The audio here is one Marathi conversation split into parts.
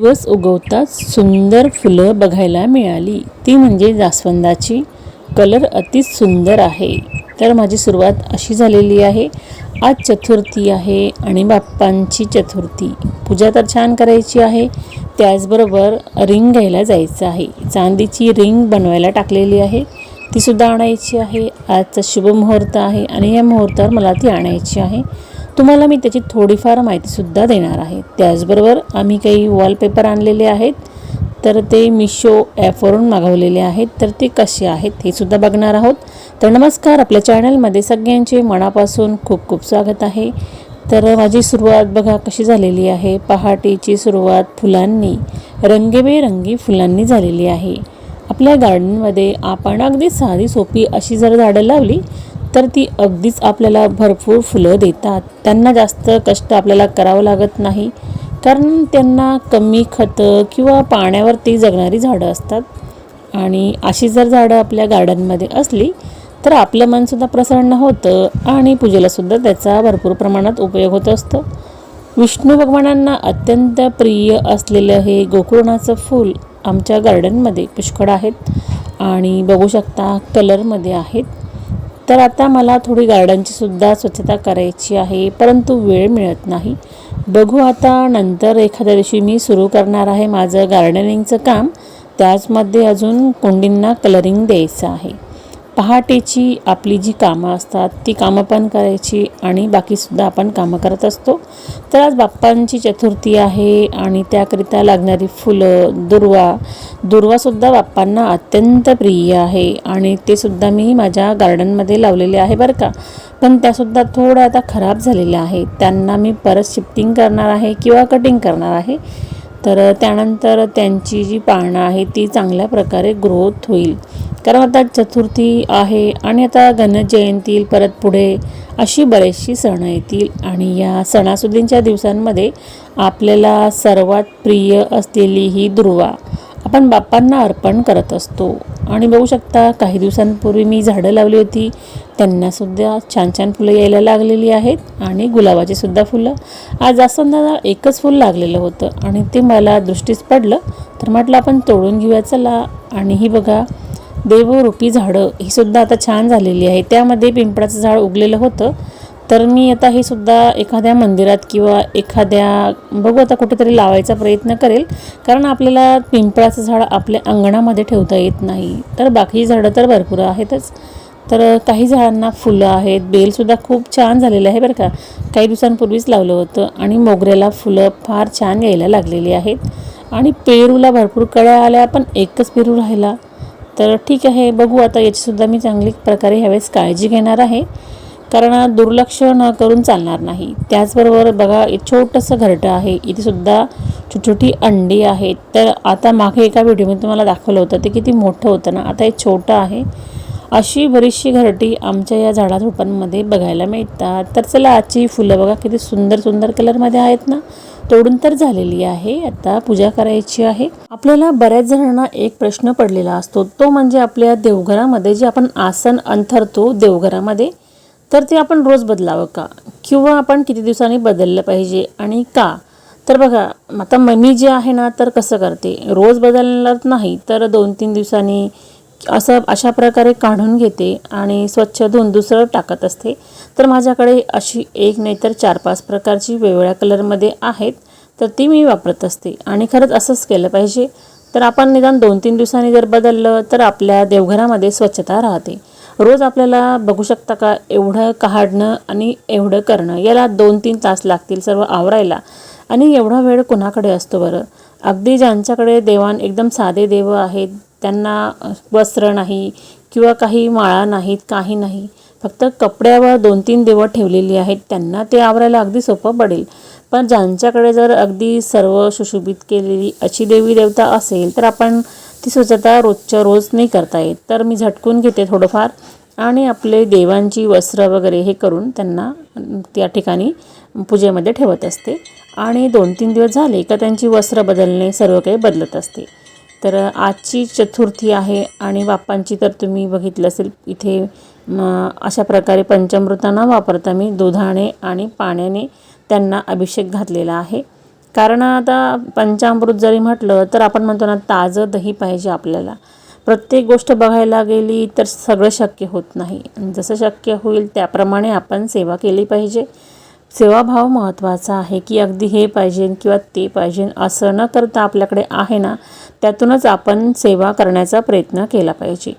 दिवस उगवताच सुंदर फुलं बघायला मिळाली. ती म्हणजे जास्वंदाची. कलर अति सुंदर आहे. तर माझी सुरुवात अशी झालेली आहे. आज चतुर्थी आहे आणि बाप्पांची चतुर्थी. पूजा तर छान करायची आहे. त्याचबरोबर रिंग घ्यायला जायचं आहे. चांदीची रिंग बनवायला टाकलेली आहे. तीसुद्धा आणायची आहे. आजचा शुभ मुहूर्त आहे आणि या मुहूर्तावर मला ती आणायची आहे. तुम्हाला मी त्याची थोडीफार माहितीसुद्धा देणार आहे. त्याचबरोबर आम्ही काही वॉलपेपर आणलेले आहेत. तर ते मिशो ॲपवरून मागवलेले आहेत. तर ते कसे आहेत हे सुद्धा बघणार आहोत. तर नमस्कार आपल्या चॅनलमध्ये सगळ्यांचे मनापासून खूप खूप स्वागत आहे. तर माझी सुरुवात बघा कशी झालेली आहे. पहाटेची सुरुवात फुलांनी रंगीबेरंगी फुलांनी झालेली आहे. आपल्या गार्डनमध्ये आपण अगदी साधी सोपी अशी जर झाडं लावली तर ती अगदीच आपल्याला भरपूर फुलं देतात. त्यांना जास्त कष्ट आपल्याला करावं लागत नाही. कारण त्यांना कमी खतं किंवा पाण्यावरती जगणारी झाडं असतात. आणि अशी जर झाडं आपल्या गार्डनमध्ये असली तर आपलं मनसुद्धा प्रसन्न होतं आणि पूजेलासुद्धा त्याचा भरपूर प्रमाणात उपयोग होत असतो. विष्णू भगवानांना अत्यंत प्रिय असलेलं हे गोकुळणाचं फूल आमच्या गार्डनमध्ये पुष्कळ आहेत. आणि बघू शकता कलरमध्ये आहेत. तर आता मला थोडी गार्डनची सुद्धा स्वच्छता करायची आहे परंतु वेळ मिळत नाही. बघू आता नंतर एखाद्या दिवशी मी सुरू करणार आहे माझं गार्डनिंगचं काम. त्याचमध्ये अजून कुंडींना कलरिंग द्यायचं आहे. पहाटेची आपली जी कामं असतात ती कामं पण करायची आणि बाकीसुद्धा आपण कामं करत असतो. तर आज बाप्पांची चतुर्थी आहे आणि त्याकरिता लागणारी फुलं दुर्वा दुर्वासुद्धा बाप्पांना अत्यंत प्रिय आहे आणि ते सुद्धा मी माझ्या गार्डनमध्ये लावलेले आहे बरं का. पण त्यासुद्धा थोड्या आता खराब झालेल्या आहे. त्यांना मी परत शिफ्टिंग करणार आहे किंवा कटिंग करणार आहे. तर त्यानंतर त्यांची जी पानं आहे ती चांगल्या प्रकारे ग्रोथ होईल. कारण आता चतुर्थी आहे आणि आता गणजयंती येईल परत पुढे अशी बरेचशी सणं येतील. आणि या सणासुदींच्या दिवसांमध्ये आपल्याला सर्वात प्रिय असलेली ही दुर्वा. आपण बाप्पांना अर्पण करत असतो. आणि बघू शकता काही दिवसांपूर्वी मी झाडं लावली होती. त्यांनासुद्धा छान छान फुलं यायला लागलेली आहेत आणि गुलाबाची सुद्धा फुलं. आज असताना एकच फुल लागलेलं होतं आणि ते मला दृष्टीस पडलं. तर म्हटलं आपण तोडून घेऊया चला. आणि ही बघा देवरूपी झाडं ही सुद्धा आता छान झालेली आहे. त्यामध्ये पिंपळाचं झाड उगलेलं होतं. तर मी आता हे सुद्धा एखाद्या मंदिरात किंवा एखाद्या बघू आता कुठेतरी लावायचा प्रयत्न करेल. कारण आपल्याला पिंपळाचं झाड आपल्या अंगणामध्ये ठेवता येत नाही. तर बाकी झाडं तर भरपूर आहेतच. तर काही झाडांना फुलं आहेत. बेलसुद्धा खूप छान झालेलं आहे बरं का. काही दिवसांपूर्वीच लावलं होतं आणि मोगऱ्याला फुलं फार छान यायला लागलेली आहेत. आणि पेरूला भरपूर कळ्या आल्या पण एकच पेरू राहिला. तर ठीक आहे बघू आता याचीसुद्धा मी चांगली प्रकारे ह्यावेळेस काळजी घेणार आहे. कारण दुर्लक्ष न करून चालणार नाही. त्याचबरोबर बघा छोटंसं घरटं आहे. इथे सुद्धा छोटी छोटी अंडी आहेत. तर आता मागे एका व्हिडिओमध्ये तुम्हाला दाखवलं होतं ते किती मोठं होतं ना. आता हे छोटं आहे. अशी बरीचशी घरटी आमच्या या झाडाझुडपांमध्ये बघायला मिळतात. तर चला आजची फुलं बघा किती सुंदर सुंदर कलरमध्ये आहेत ना. तोडून तर झालेली आहे. आता पूजा करायची आहे. आपल्याला बऱ्याच जणांना एक प्रश्न पडलेला असतो. तो म्हणजे आपल्या देवघरामध्ये जे आपण आसन अंथरतो देवघरामध्ये तर ते आपण रोज बदलावं का? किंवा आपण किती दिवसांनी बदललं पाहिजे आणि का? तर बघा आता मी जे आहे ना तर कसं करते? रोज बदलणार नाही तर दोन तीन दिवसांनी असं अशा प्रकारे काढून घेते आणि स्वच्छ धुवून दुसरं टाकत असते. तर माझ्याकडे अशी एक नाही तर चार पाच प्रकारची वेगवेगळ्या कलरमध्ये आहेत तर ती मी वापरत असते. आणि खरंच असंच केलं पाहिजे. तर आपण निदान दोन तीन दिवसांनी जर बदललं तर आपल्या देवघरामध्ये स्वच्छता राहते. रोज आपल्याला बघू शकता का एवढं काढणं आणि एवढं करणं? याला दोन तीन तास लागतील सर्व आवरायला. आणि एवढा वेळ कुणाकडे असतो बरं? अगदी ज्यांच्याकडे देवान एकदम साधे देव आहेत त्यांना वस्त्र नाही किंवा काही माळा नाहीत काही नाही. फक्त कपड्यावर दोन तीन देवं ठेवलेली आहेत त्यांना ते आवरायला अगदी सोपं पडेल. पण ज्यांच्याकडे जर अगदी सर्व सुशोभित केलेली अशी देवी देवता असेल तर आपण ती स्वच्छता रोजच्या रोज नाही करता येत. तर मी झटकून घेते थोडंफार आणि आपले देवांची वस्त्र वगैरे हे करून त्यांना त्या ठिकाणी पूजेमध्ये ठेवत असते. आणि दोन तीन दिवस झाले का त्यांची वस्त्र बदलणे सर्व काही बदलत असते. तर आजची चतुर्थी आहे आणि बाप्पांची तर तुम्ही बघितलं असेल इथे अशा प्रकारे पंचमृतांना वापरता मी दुधाने आणि पाण्याने त्यांना अभिषेक घातलेला आहे. कारण आता पंचामृत जरी म्हटलं तर आपण म्हणतो ना ताजं दही पाहिजे आपल्याला. प्रत्येक गोष्ट बघायला गेली तर सगळं शक्य होत नाही. जसं शक्य होईल त्याप्रमाणे आपण सेवा केली पाहिजे. सेवाभाव महत्त्वाचा आहे की अगदी हे पाहिजे किंवा ते पाहिजे असं न करता आपल्याकडे आहे ना त्यातूनच आपण सेवा करण्याचा प्रयत्न केला पाहिजे.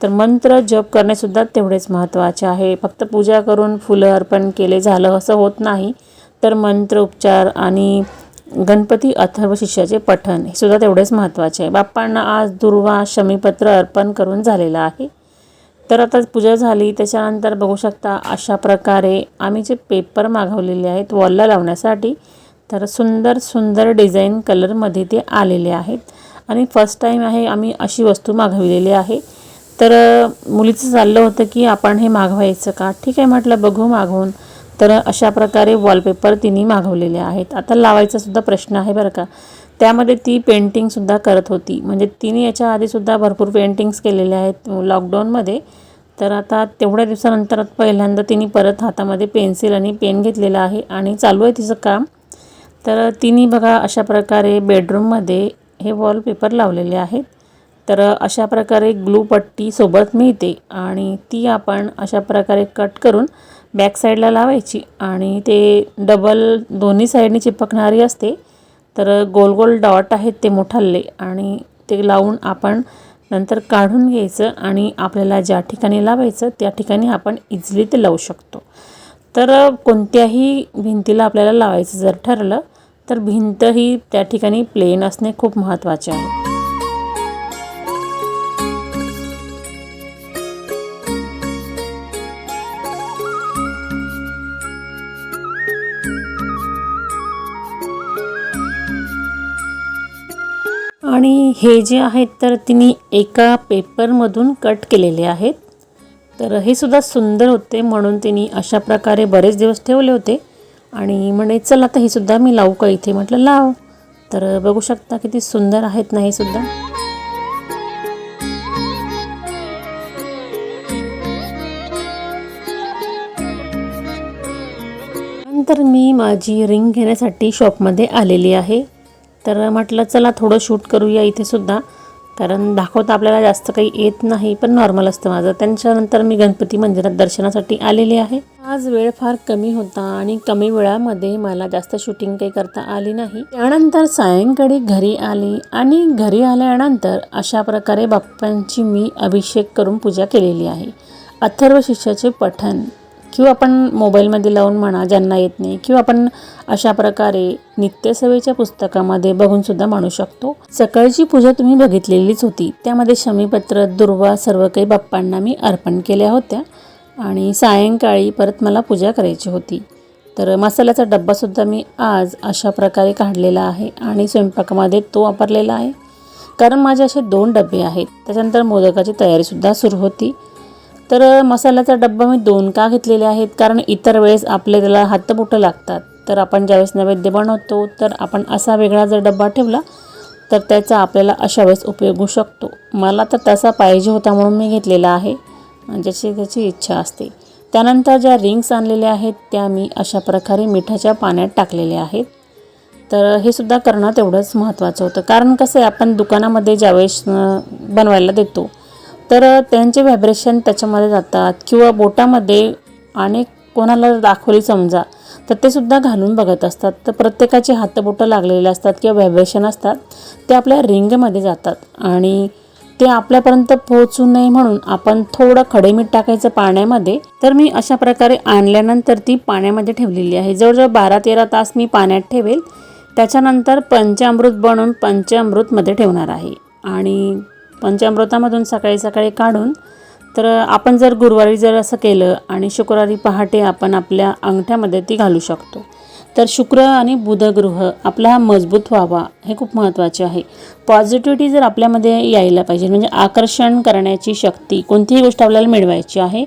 तर मंत्र जप करणेसुद्धा तेवढेच महत्त्वाचे आहे. फक्त पूजा करून फुलं अर्पण केले झालं असं होत नाही तर मंत्र उपचार आणि गणपती अथर्व शिष्याचे पठण हे सुद्धा तेवढेच महत्त्वाचे आहे. बाप्पांना आज दुर्वा शमीपत्र अर्पण करून झालेलं आहे. तर आता पूजा झाली त्याच्यानंतर बघू शकता अशा प्रकारे आम्ही जे पेपर मागवलेले आहेत वॉलला लावण्यासाठी तर सुंदर सुंदर डिझाईन कलरमध्ये ते आलेले आहेत. आणि फर्स्ट टाईम आहे आम्ही अशी वस्तू मागविलेली आहे. तर मुलीचं चाललं होतं की आपण हे मागवायचं का? ठीक आहे म्हटलं बघू मागवून. तर अशा प्रकारे वॉलपेपर तिने मागवलेले आहेत. आता लावायचा सुद्धा प्रश्न आहे बरं का. त्यामध्ये ती पेंटिंगसुद्धा करत होती. म्हणजे तिने याच्या आधीसुद्धा भरपूर पेंटिंग्स केलेल्या आहेत लॉकडाऊनमध्ये तर आता तेवढ्या दिवसानंतर पहिल्यांदा तिने परत हातामध्ये पेन्सिल आणि पेन घेतलेला आहे आणि चालू आहे तिचं काम. तर तिने बघा अशा प्रकारे बेडरूममध्ये हे वॉलपेपर लावलेले आहेत. तर अशा प्रकारे ग्लू पट्टी सोबत मिळते आणि ती आपण अशा प्रकारे कट करून बॅक साईडला लावायची आणि ते डबल दोन्ही साईडने चिपकणारी असते. तर गोल गोल डॉट आहेत ते मोठाले आणि ते लावून आपण नंतर काढून घ्यायचं आणि आपल्याला ज्या ठिकाणी लावायचं त्या ठिकाणी आपण इझिली ते लावू शकतो. तर कोणत्याही भिंतीला आपल्याला लावायचं जर ठरलं तर भिंत ही त्या ठिकाणी प्लेन असणे खूप महत्त्वाचे आहे. आणि हे जे आहेत तर तिने एका पेपरमधून कट केलेले आहेत. तर हे सुद्धा सुंदर होते म्हणून तिने अशा प्रकारे बरेच दिवस ठेवले होते. आणि म्हणे चला आता हे सुद्धा मी लावू का इथे? म्हटलं लाव. तर बघू शकता किती सुंदर आहेत ना हे सुद्धा. नंतर मी माझी रिंग घेण्यासाठी शॉपमध्ये आलेली आहे. तर म्हटलं चला थोडं शूट करूया इथे सुद्धा. कारण दाखवता आपल्याला जास्त काही येत नाही पण नॉर्मल असतं माझं. त्यांच्यानंतर मी गणपती मंदिरात दर्शनासाठी आलेले आहे. आज वेळ फार कमी होता आणि कमी वेळामध्ये मला जास्त शूटिंग काही करता आली नाही. त्यानंतर सायंकाळी घरी आली आणि घरी आल्यानंतर अशा प्रकारे बाप्पांची मी अभिषेक करून पूजा केलेली आहे. अथर्व शिष्याचे पठण. किंवा आपण मोबाईलमध्ये लावून म्हणा ज्यांना येत नाही किंवा आपण अशा प्रकारे नित्यसेवेच्या पुस्तकामध्ये बघून सुद्धा म्हणू शकतो. सकाळची पूजा तुम्ही बघितलेलीच होती. त्यामध्ये शमीपत्र दुर्वा सर्व काही बाप्पांना मी अर्पण केल्या होत्या आणि सायंकाळी परत मला पूजा करायची होती. तर मसाल्याचा डब्बासुद्धा मी आज अशा प्रकारे काढलेला आहे आणि स्वयंपाकामध्ये तो वापरलेला आहे. कारण माझे असे दोन डबे आहेत. त्याच्यानंतर मोदकाची तयारीसुद्धा सुरू होती. तर मसाल्याचा डब्बा मी दोन का घेतलेले आहेत? कारण इतर वेळेस आपले त्याला हातबोटं लागतात. तर आपण ज्यावेळेस नैवेद्य बनवतो तर आपण असा वेगळा जर डब्बा ठेवला तर त्याचा आपल्याला अशा वेळेस उपयोग होऊ शकतो. मला तर तसा पाहिजे होता म्हणून मी घेतलेला आहे ज्याची त्याची इच्छा असते. त्यानंतर ज्या रिंग्स आणलेल्या आहेत त्या मी अशा प्रकारे मिठाच्या पाण्यात टाकलेल्या आहेत. तर हे सुद्धा करणं तेवढंच महत्त्वाचं होतं. कारण कसं आहे आपण दुकानामध्ये ज्यावेळेस बनवायला देतो तर त्यांचे व्हायब्रेशन त्याच्यामध्ये जातात किंवा बोटामध्ये अनेक कोणाला दाखवली समजा तर ते सुद्धा घालून बघत असतात. तर प्रत्येकाचे हातबोटं लागलेले असतात किंवा व्हायब्रेशन असतात ते आपल्या रिंगमध्ये जातात. आणि ते आपल्यापर्यंत पोहोचू नये म्हणून आपण थोडं खडे मीठ टाकायचं पाण्यामध्ये तर मी अशा प्रकारे आणल्यानंतर ती पाण्यामध्ये ठेवलेली आहे. जवळजवळ बारा तेरा तास मी पाण्यात ठेवेल. त्याच्यानंतर पंचामृत बनवून पंचामृतमध्ये ठेवणार आहे. आणि पंचामृतामधून सकाळी सकाळी काढून तर आपण जर गुरुवारी जर असं केलं आणि शुक्रवारी पहाटे आपण आपल्या अंगठ्यामध्ये ती घालू शकतो. तर शुक्र आणि बुधगृह आपला हा मजबूत व्हावा हे खूप महत्त्वाचे आहे. पॉझिटिव्हिटी जर आपल्यामध्ये यायला पाहिजे म्हणजे आकर्षण करण्याची शक्ती कोणतीही गोष्ट आपल्याला मिळवायची आहे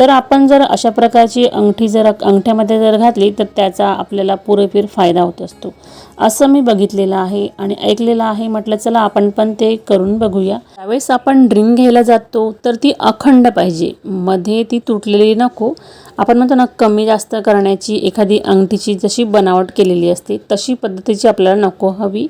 तर आपण जर अशा प्रकारची अंगठी जर अंगठ्यामध्ये जर घातली तर त्याचा आपल्याला पुरेपूर फायदा होत असतो. असं मी बघितलेलं आहे आणि ऐकलेलं आहे. म्हटलं चला आपण पण ते करून बघूया. त्यावेळेस आपण ड्रिंक घ्यायला जातो तर ती अखंड पाहिजे. मध्ये ती तुटलेली नको. आपण म्हणतो ना कमी जास्त करण्याची एखादी अंगठीची जशी बनावट केलेली असते तशी पद्धतीची आपल्याला नको हवी.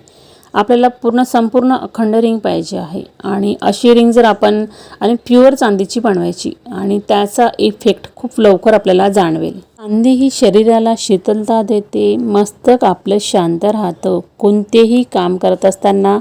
आपल्याला पूर्ण संपूर्ण अखंड रिंग पाहिजे आहे. आणि अशी रिंग जर आपण आणि प्युअर चांदीची बनवायची आणि त्याचा इफेक्ट खूप लवकर आपल्याला जाणवेल. चांदी ही शरीराला शीतलता देते मस्तक आपलं शांत राहतं. कोणतेही काम करत असताना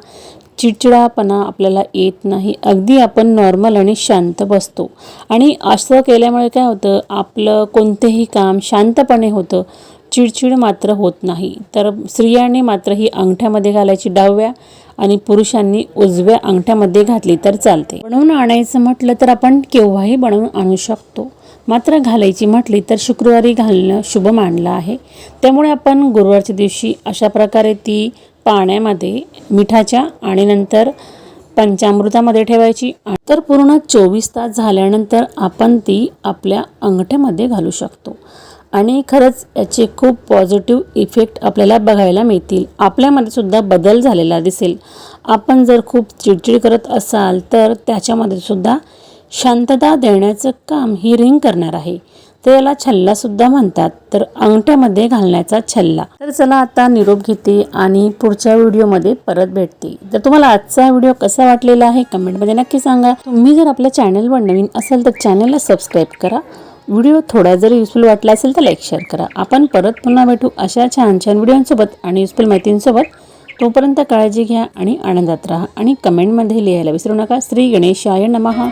चिडचिडापणा आपल्याला येत नाही. अगदी आपण नॉर्मल आणि शांत बसतो. आणि असं केल्यामुळे काय होतं आपलं कोणतेही काम शांतपणे होतं. चिडचिड मात्र होत नाही. तर स्त्रियांनी मात्र ही अंगठ्यामध्ये घालायची डाव्या आणि पुरुषांनी उजव्या अंगठ्यामध्ये घातली तर चालते. बनवून आणायचं म्हटलं तर आपण केव्हाही बनवून आणू शकतो. मात्र घालायची म्हटली तर शुक्रवारी घालणं शुभ मानलं आहे. त्यामुळे आपण गुरुवारच्या दिवशी अशा प्रकारे ती पाण्यामध्ये मिठाच्या आणि नंतर पंचामृतामध्ये ठेवायची. तर पूर्ण चोवीस तास झाल्यानंतर आपण ती आपल्या अंगठ्यामध्ये घालू शकतो. आणि खरंच याचे खूप पॉझिटिव्ह इफेक्ट आपल्याला बघायला मिळतील. आपल्यामध्ये सुद्धा बदल झालेला दिसेल. आपण जर खूप चिडचिड करत असाल तर त्याच्यामध्ये सुद्धा शांतता देण्याचं काम ही रिंग करणार आहे. तर याला छल्लासुद्धा म्हणतात. तर अंगठ्यामध्ये घालण्याचा छल्ला. तर चला आता निरोप घेते आणि पुढच्या व्हिडिओमध्ये परत भेटते. तर तुम्हाला आजचा व्हिडिओ कसा वाटलेला आहे कमेंटमध्ये नक्की सांगा. तुम्ही जर आपल्या चॅनलवर नवीन असेल तर चॅनलला सबस्क्राईब करा. व्हिडिओ थोडा जरी युजफुल वाटला असेल तर लाईक शेअर करा. आपण परत पुन्हा भेटू अशा छान छान व्हिडिओंसोबत आणि युजफुल माहितींसोबत. तोपर्यंत काळजी घ्या आणि आनंदात राहा आणि कमेंटमध्ये लिहायला विसरू नका. श्री गणेशाय नमहा